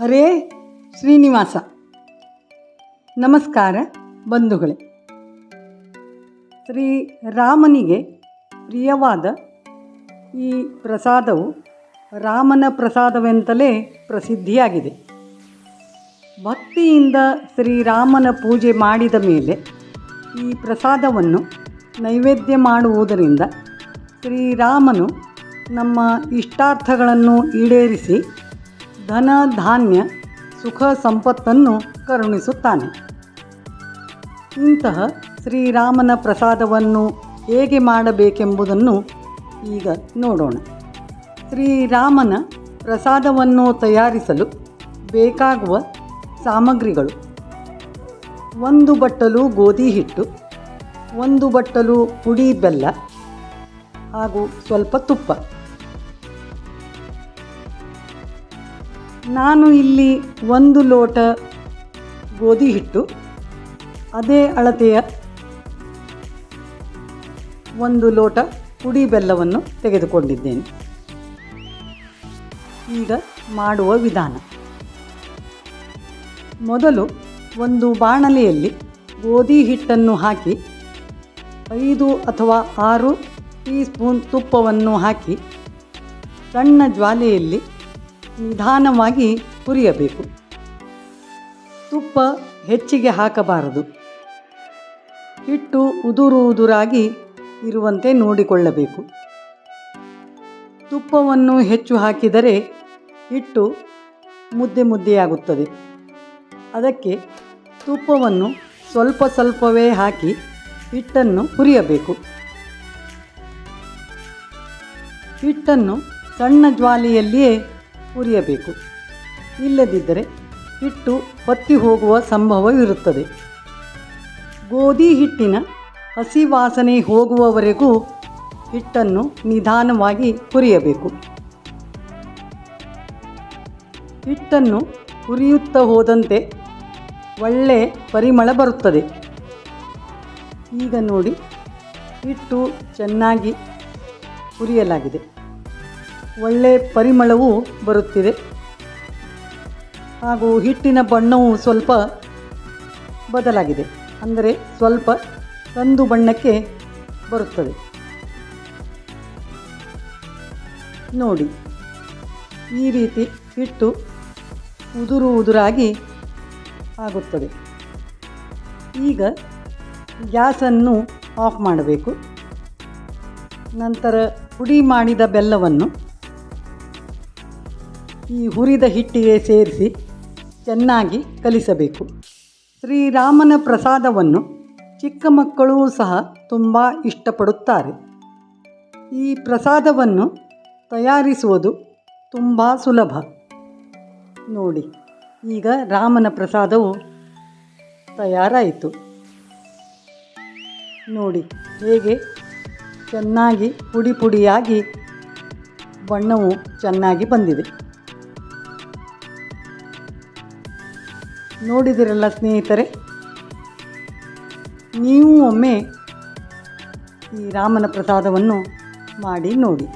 ಹರೇ ಶ್ರೀನಿವಾಸ. ನಮಸ್ಕಾರ ಬಂಧುಗಳೇ. ಶ್ರೀ ರಾಮನಿಗೆ ಪ್ರಿಯವಾದ ಈ ಪ್ರಸಾದವು ರಾಮನ ಪ್ರಸಾದವೆಂತಲೇ ಪ್ರಸಿದ್ಧಿಯಾಗಿದೆ. ಭಕ್ತಿಯಿಂದ ಶ್ರೀರಾಮನ ಪೂಜೆ ಮಾಡಿದ ಮೇಲೆ ಈ ಪ್ರಸಾದವನ್ನು ನೈವೇದ್ಯ ಮಾಡುವುದರಿಂದ ಶ್ರೀರಾಮನು ನಮ್ಮ ಇಷ್ಟಾರ್ಥಗಳನ್ನು ಈಡೇರಿಸಿ ಧನ ಧಾನ್ಯ ಸುಖ ಸಂಪತ್ತನ್ನು ಕರುಣಿಸುತ್ತಾನೆ. ಇಂತಹ ಶ್ರೀರಾಮನ ಪ್ರಸಾದವನ್ನು ಹೇಗೆ ಮಾಡಬೇಕೆಂಬುದನ್ನು ಈಗ ನೋಡೋಣ. ಶ್ರೀರಾಮನ ಪ್ರಸಾದವನ್ನು ತಯಾರಿಸಲು ಬೇಕಾಗುವ ಸಾಮಗ್ರಿಗಳು. ಒಂದು ಬಟ್ಟಲು ಗೋಧಿ ಹಿಟ್ಟು, ಒಂದು ಬಟ್ಟಲು ಪುಡಿ ಬೆಲ್ಲ ಹಾಗೂ ಸ್ವಲ್ಪ ತುಪ್ಪ. ನಾನು ಇಲ್ಲಿ ಒಂದು ಲೋಟ ಗೋಧಿ ಹಿಟ್ಟು, ಅದೇ ಅಳತೆಯ ಒಂದು ಲೋಟ ಪುಡಿ ಬೆಲ್ಲವನ್ನು ತೆಗೆದುಕೊಂಡಿದ್ದೇನೆ. ಈಗ ಮಾಡುವ ವಿಧಾನ. ಮೊದಲು ಒಂದು ಬಾಣಲೆಯಲ್ಲಿ ಗೋಧಿ ಹಿಟ್ಟನ್ನು ಹಾಕಿ, ಐದು ಅಥವಾ ಆರು ಟೀ ಸ್ಪೂನ್ ತುಪ್ಪವನ್ನು ಹಾಕಿ, ಸಣ್ಣ ಜ್ವಾಲೆಯಲ್ಲಿ ನಿಧಾನವಾಗಿ ಹುರಿಯಬೇಕು. ತುಪ್ಪ ಹೆಚ್ಚಿಗೆ ಹಾಕಬಾರದು. ಹಿಟ್ಟು ಉದುರು ಉದುರಾಗಿ ಇರುವಂತೆ ನೋಡಿಕೊಳ್ಳಬೇಕು. ತುಪ್ಪವನ್ನು ಹೆಚ್ಚು ಹಾಕಿದರೆ ಹಿಟ್ಟು ಮುದ್ದೆ ಮುದ್ದೆಯಾಗುತ್ತದೆ. ಅದಕ್ಕೆ ತುಪ್ಪವನ್ನು ಸ್ವಲ್ಪ ಸ್ವಲ್ಪವೇ ಹಾಕಿ ಹಿಟ್ಟನ್ನು ಹುರಿಯಬೇಕು. ಹಿಟ್ಟನ್ನು ಸಣ್ಣ ಜ್ವಾಲೆಯಲ್ಲಿಯೇ ಹುರಿಯಬೇಕು ಇಲ್ಲದಿದ್ದರೆ ಹಿಟ್ಟು ಹೊತ್ತಿ ಹೋಗುವ ಸಂಭವವಿರುತ್ತದೆ ಗೋಧಿ ಹಿಟ್ಟಿನ ಹಸಿ ವಾಸನೆ ಹೋಗುವವರೆಗೂ ಹಿಟ್ಟನ್ನು ನಿಧಾನವಾಗಿ ಹುರಿಯಬೇಕು ಹಿಟ್ಟನ್ನು ಹುರಿಯುತ್ತಾ ಹೋದಂತೆ ಒಳ್ಳೆ ಪರಿಮಳ ಬರುತ್ತದೆ. ಈಗ ನೋಡಿ, ಹಿಟ್ಟು ಚೆನ್ನಾಗಿ ಹುರಿಯಲಾಗಿದೆ ಒಳ್ಳೆ ಪರಿಮಳವೂ ಬರುತ್ತಿದೆ. ಹಾಗೂ ಹಿಟ್ಟಿನ ಬಣ್ಣವು ಸ್ವಲ್ಪ ಬದಲಾಗಿದೆ. ಅಂದರೆ ಸ್ವಲ್ಪ ಕಂದು ಬಣ್ಣಕ್ಕೆ ಬರುತ್ತದೆ. ನೋಡಿ, ಈ ರೀತಿ ಹಿಟ್ಟು ಉದುರು ಉದುರಾಗಿ ಆಗುತ್ತದೆ. ಈಗ ಗ್ಯಾಸನ್ನು ಆಫ್ ಮಾಡಬೇಕು. ನಂತರ ಪುಡಿ ಮಾಡಿದ ಬೆಲ್ಲವನ್ನು ಈ ಹುರಿದ ಹಿಟ್ಟಿಗೆ ಸೇರಿಸಿ ಚೆನ್ನಾಗಿ ಕಲಿಸಬೇಕು. ಶ್ರೀರಾಮನ ಪ್ರಸಾದವನ್ನು ಚಿಕ್ಕ ಮಕ್ಕಳೂ ಸಹ ತುಂಬ ಇಷ್ಟಪಡುತ್ತಾರೆ. ಈ ಪ್ರಸಾದವನ್ನು ತಯಾರಿಸುವುದು ತುಂಬ ಸುಲಭ. ನೋಡಿ, ಈಗ ರಾಮನ ಪ್ರಸಾದವು ತಯಾರಾಯಿತು. ನೋಡಿ, ಹೇಗೆ ಚೆನ್ನಾಗಿ ಪುಡಿ ಪುಡಿಯಾಗಿ ಬಣ್ಣವು ಚೆನ್ನಾಗಿ ಬಂದಿದೆ. ನೋಡಿದಿರಲ್ಲ ಸ್ನೇಹಿತರೆ? ನೀವು ಒಮ್ಮೆ ಈ ರಾಮನ ಪ್ರಸಾದವನ್ನು ಮಾಡಿ ನೋಡಿ.